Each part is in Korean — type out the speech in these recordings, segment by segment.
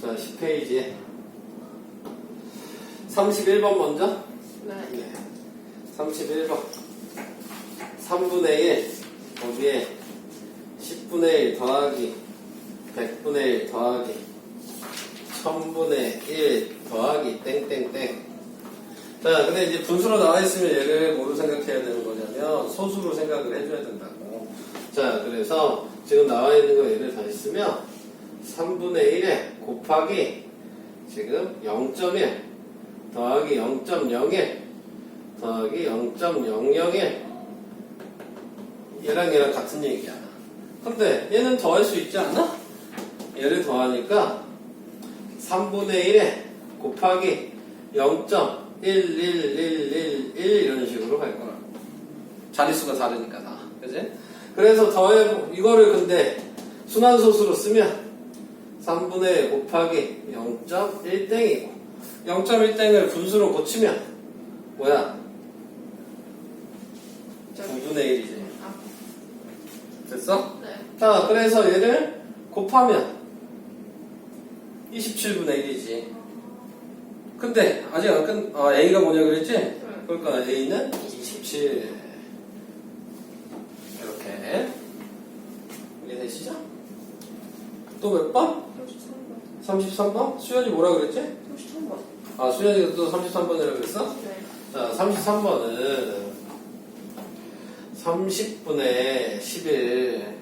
자, 10페이지. 31번 먼저. 네. 네. 31번. 3분의 1. 거기에 10분의 1 더하기 100분의 1 더하기 1000분의 1 더하기 땡땡땡. 자, 근데 이제 분수로 나와 있으면 얘를 뭐로 생각해야 되는 거냐면 소수로 생각을 해줘야 된다고. 자, 그래서 지금 나와 있는 거 얘를 다시 쓰면 3분의 1에 곱하기 지금 0.1 더하기 0.01 더하기 0.001 얘랑 얘랑 같은 얘기야. 근데 얘는 더할 수 있지 않나? 얘를 더하니까 3분의 1에 곱하기 0.11111 이런 식으로 갈 거라고. 자릿수가 다르니까 다. 그지? 그래서 더해, 이거를 근데 순환소수로 쓰면 3분의 1 곱하기 0.1땡이고 0.1땡을 분수로 고치면 뭐야? 9분의 1이지. 아, 됐어? 네. 자, 그래서 얘를 곱하면 27분의 1이지. 근데 아직 안 끝, 아, A가 뭐냐 그랬지? 그러니까 A는 27. 이렇게. 이해되시죠? 또 몇 번? 33번. 33번? 수연이 뭐라 그랬지? 33번. 아, 수연이가 또 33번이라고 그랬어? 네. 자, 33번은 30분의 11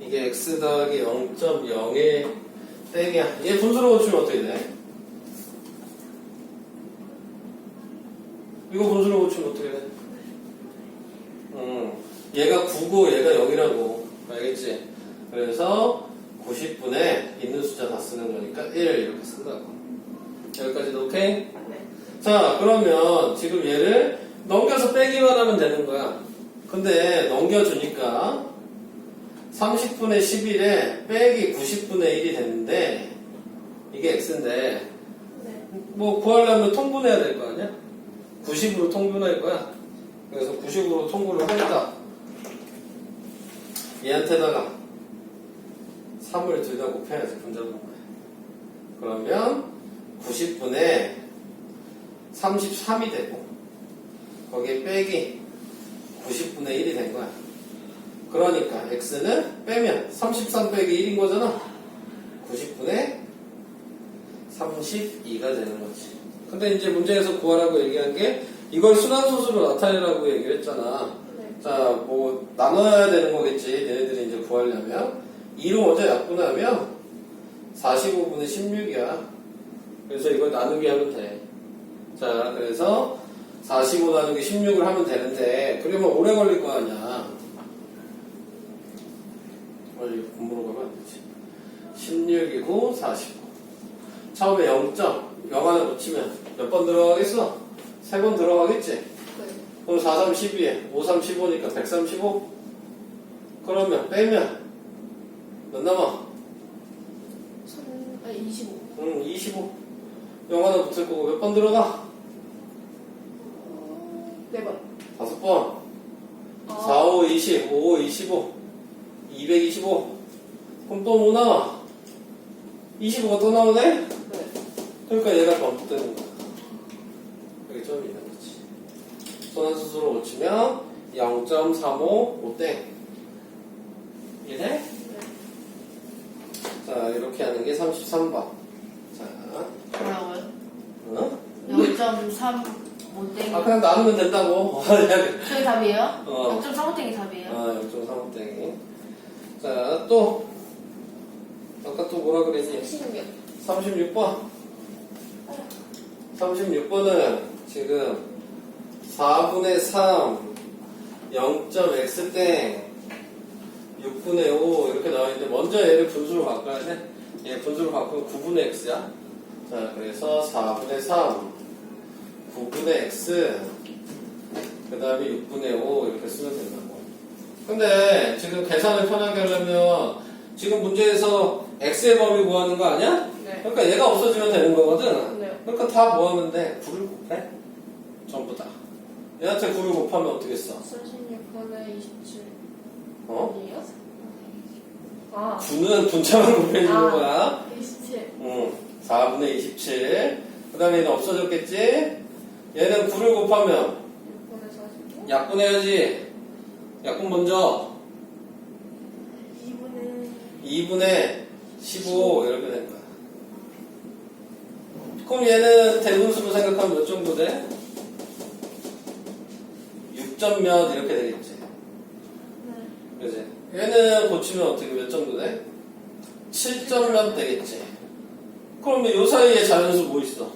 이게 x 더하기 0.01 땡이야. 얘 분수로 고치면 어떻게 돼? 이거 분수로 고치면 어떻게 돼? 음, 얘가 9고 얘가 0이라고 알겠지? 그래서 90분에 있는 숫자 다 쓰는 거니까 1 이렇게 쓴다고 여기까지도 오케이? 네. 자, 그러면 지금 얘를 넘겨서 빼기만 하면 되는 거야. 근데 넘겨주니까 30분의 11에 빼기 90분의 1이 됐는데 이게 x인데 네. 뭐 구하려면 통분해야 될 거 아니야? 90으로 통분할 거야. 그래서 90으로 통분을 하니까 얘한테다가 3을 둘 다 곱해야지 분자분모에. 그러면 90분의 33이 되고 거기에 빼기 90분의 1이 된 거야. 그러니까 x는 빼면 33 빼기 1인 거잖아. 90분의 32가 되는 거지. 근데 이제 문제에서 구하라고 얘기한 게 이걸 순환소수로 나타내라고 얘기를 했잖아. 네. 자, 뭐 나눠야 되는 거겠지. 얘네들이 이제 구하려면 2로 먼저 약분하면 45분의 16이야. 그래서 이걸 나누기 하면 돼. 자, 그래서 45 나누기 16을 하면 되는데 그러면 오래 걸릴 거 아니야. 빨리 공부로 가면 안 되지. 16이고 45. 처음에 0점, 0 하나 붙이면 몇 번 들어가겠어? 세 번 들어가겠지? 네. 그럼 4, 3, 12에 5, 3, 15니까 135? 그러면 빼면 몇 남아? 3, 아니, 25. 응, 25. 0 하나 붙을 거고 몇 번 들어가? 네 번. 다섯 번. 아. 4, 5, 20, 5, 5, 25. 225. 그럼 또 뭐 나와? 25가 또 나오네? 네. 그러니까 얘가 반복되는 거야. 여기 점이 있는 거지. 손한수수로 고치면 0.35 5땡. 이해? 네. 자, 이렇게 하는 게 33번. 자, 뭐라고요? 어? 0.3 못되기 아, 그냥 나누면 된다고. 그게 답이에요? 어. 0.35땡이 답이에요? 아, 0.35땡이. 자, 또. 아까 또 뭐라 그랬니? 16. 36번. 36번은 지금 4분의 3, 0.x땡, 6분의 5 이렇게 나와 있는데 먼저 얘를 분수로 바꿔야 돼. 얘 분수로 바꾸면 9분의 x야. 자, 그래서 4분의 3, 9분의 x, 그 다음에 6분의 5 이렇게 쓰면 된다고. 근데 지금 계산을 편하게 하려면 지금 문제에서 x의 범위 구하는 거 아니야? 네. 그러니까 얘가 없어지면 되는 거거든. 네. 그러니까 다 모았는데 9를 곱해. 전부 다. 얘한테 9를 곱하면 어떻게 써? 36분의 27. 어? 아니에요? 아, 아, 9는 분자만 곱해주는 아. 거야. 27. 응. 4분의 27. 그 다음에 얘는 없어졌겠지? 얘는 9를 곱하면 6분의 45. 약분해야지. 약분 먼저. 2분의 2분의 15 이렇게 된 거야. 그럼 얘는 대분수로 생각하면 몇 정도 돼? 6점 몇 이렇게 되겠지. 네. 그지? 얘는 고치면 어떻게 몇 정도 돼? 7점 몇 되겠지. 그러면 요 사이에 자연수 뭐 있어?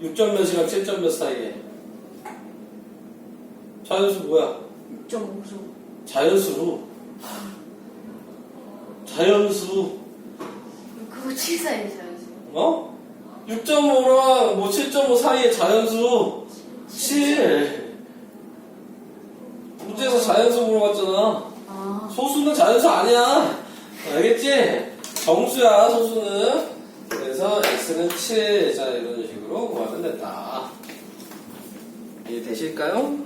6점 몇이랑 7점 몇 사이에? 자연수 뭐야? 6.5수. 자연수로. 자연수. 그거 7 사이에 자연수. 어? 6.5랑 뭐 7.5 사이에 자연수 7. 문제에서 자연수 물어봤잖아. 아. 소수는 자연수 아니야. 알겠지? 정수야, 소수는. 그래서 x는 7. 자, 이런 식으로 구하면 된다. 이해 되실까요?